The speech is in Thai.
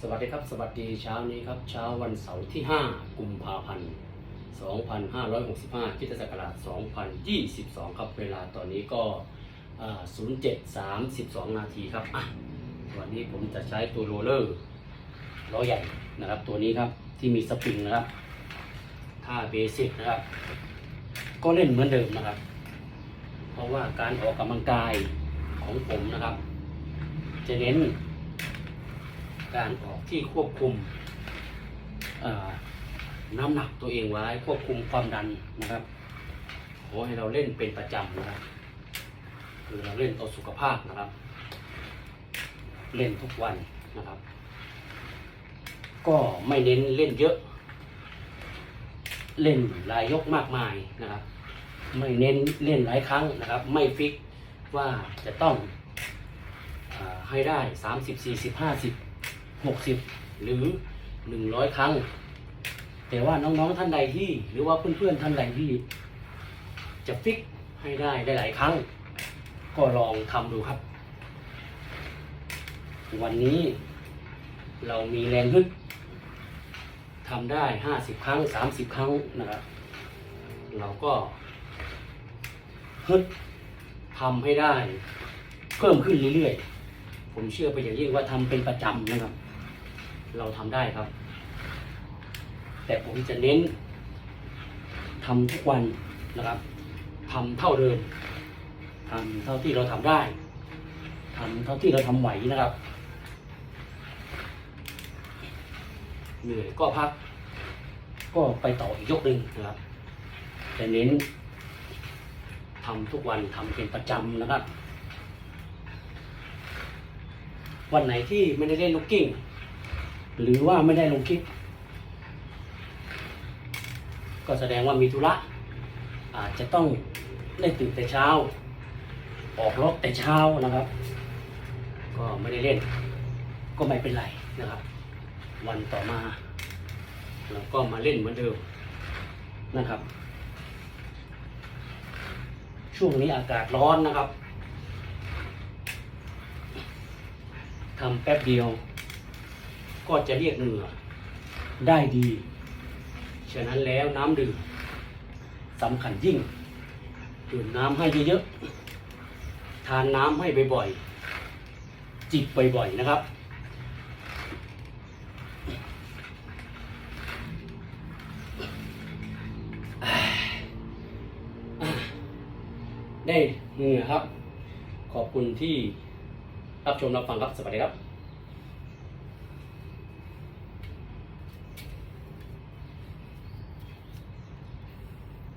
สวัสดีครับ สวัสดีเช้านี้ครับ เช้าวันเสาร์ที่ 5 กุมภาพันธ์ 2565คริตศักราช 2022 ครับ เวลาตอนนี้ก็อ่า0732 นาทีครับอะวันนี้ผมจะใช้ตัวโรลเลอร์ล้อใหญ่นะครับ ตัวนี้ครับ ที่มีสปริงนะครับท่าเบสิกนะครับ ก็เล่นเหมือนเดิมนะครับ เพราะว่าการออกกำลังกายของผมนะครับ จะเน้น การออกที่ควบคุมน้ำหนักตัวเองไว้ ควบคุมความดันนะครับขอให้เราเล่นเป็นประจำนะครับคือเราเล่นเอสุขภาพนะครับ เล่นทุกวันนะครับ ก็ไม่เน้นเล่นเยอะ เล่นหลายยกมากมายนะครับ ไม่เน้นเล่นหลายครั้งนะครับ ไม่ฟิกว่าจะต้องอให้ได้สามสิบสี่สิบห้าสิบ หกสิบหรือหนึ่งร้อยครั้ง แต่ว่าน้องๆท่านใดที่ หรือว่าเพื่อนๆท่านใดที่ จะฟิกให้ได้หลายครั้ง ก็ลองทำดูครับ วันนี้เรามีแรงฮึดทำได้ห้าสิบครั้งสามสิบครั้งนะครับ เราก็ฮึดทำให้ได้ เพิ่มขึ้นเรื่อยๆ ผมเชื่อไปอย่างยิ่งว่าทำเป็นประจำนะครับ เราทำได้ครับ แต่ผมจะเน้นทำทุกวันนะครับทำเท่าเดิมทำเท่าที่เราทำได้ทำเท่าที่เราทำไหวนะครับเหนื่อยก็พัก ก็ไปต่ออีกยกหนึ่งนะครับแต่เน้นทำทุกวันทำเป็นประจำนะครับ วันไหนที่ไม่ได้เล่นลูกกิ้ง หรือว่าไม่ได้ลงคลิป ก็แสดงว่ามีธุระอาจจะต้องได้ตื่นแต่เช้า ออกรถแต่เช้านะครับ ก็ไม่ได้เล่น ก็ไม่เป็นไรนะครับ วันต่อมาเราก็มาเล่นเหมือนเดิมนะครับ ช่วงนี้อากาศร้อนนะครับทำแป๊บเดียว ก็จะเรียกเหงื่อได้ดี ฉะนั้นแล้วน้ำดื่มสำคัญยิ่ง ดื่มน้ำให้เยอะๆ ทานน้ำให้บ่อยๆ จิบบ่อยๆ นะครับ ได้เหงื่อครับ ขอบคุณที่รับชมรับฟังครับ สวัสดีครับ